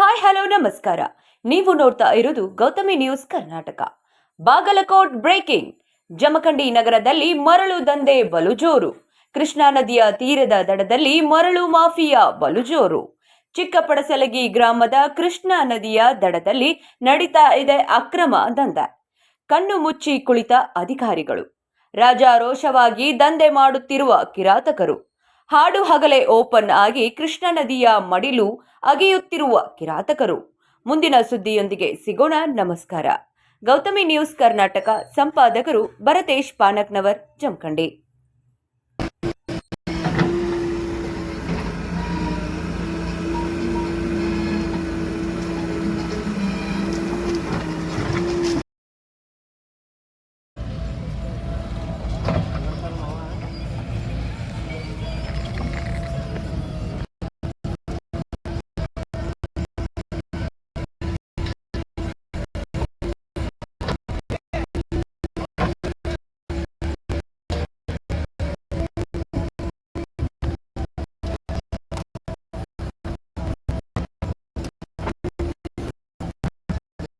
Hi, hello, ನಮಸ್ಕಾರ. ನೀವು ನೋಡ್ತಾ ಇರೋದು ಗೌತಮಿ ನ್ಯೂಸ್ ಕರ್ನಾಟಕ. ಬಾಗಲಕೋಟ್ ಬ್ರೇಕಿಂಗ್. ಜಮಖಂಡಿ ನಗರದಲ್ಲಿ ಮರಳು ದಂಧೆ ಬಲು ಜೋರು ಕೃಷ್ಣಾ ನದಿಯ ತೀರದ ದಡದಲ್ಲಿ ಮರಳು ಮಾಫಿಯಾ ಬಲು ಜೋರು ಚಿಕ್ಕಪಡಸಲಗಿ ಗ್ರಾಮದ ಕೃಷ್ಣಾ ನದಿಯ ದಡದಲ್ಲಿ ನಡೀತಾ ಇದೆ ಅಕ್ರಮ ದಂಧೆ. ಕಣ್ಣು ಮುಚ್ಚಿ ಕುಳಿತ ಅಧಿಕಾರಿಗಳು. ರಾಜಾರೋಷವಾಗಿ ದಂಧೆ ಮಾಡುತ್ತಿರುವ ಕಿರಾತಕರು. ಹಾಡು ಹಗಲೇ ಓಪನ್ ಆಗಿ ಕೃಷ್ಣ ನದಿಯ ಮಡಿಲು ಅಗೆಯುತ್ತಿರುವ ಕಿರಾತಕರು. ಮುಂದಿನ ಸುದ್ದಿಯೊಂದಿಗೆ ಸಿಗೋಣ. ನಮಸ್ಕಾರ. ಗೌತಮಿ ನ್ಯೂಸ್ ಕರ್ನಾಟಕ, ಸಂಪಾದಕರು ಭರತೇಶ್ ಪಾನಕ್ನವರ್, ಜಮಖಂಡಿ.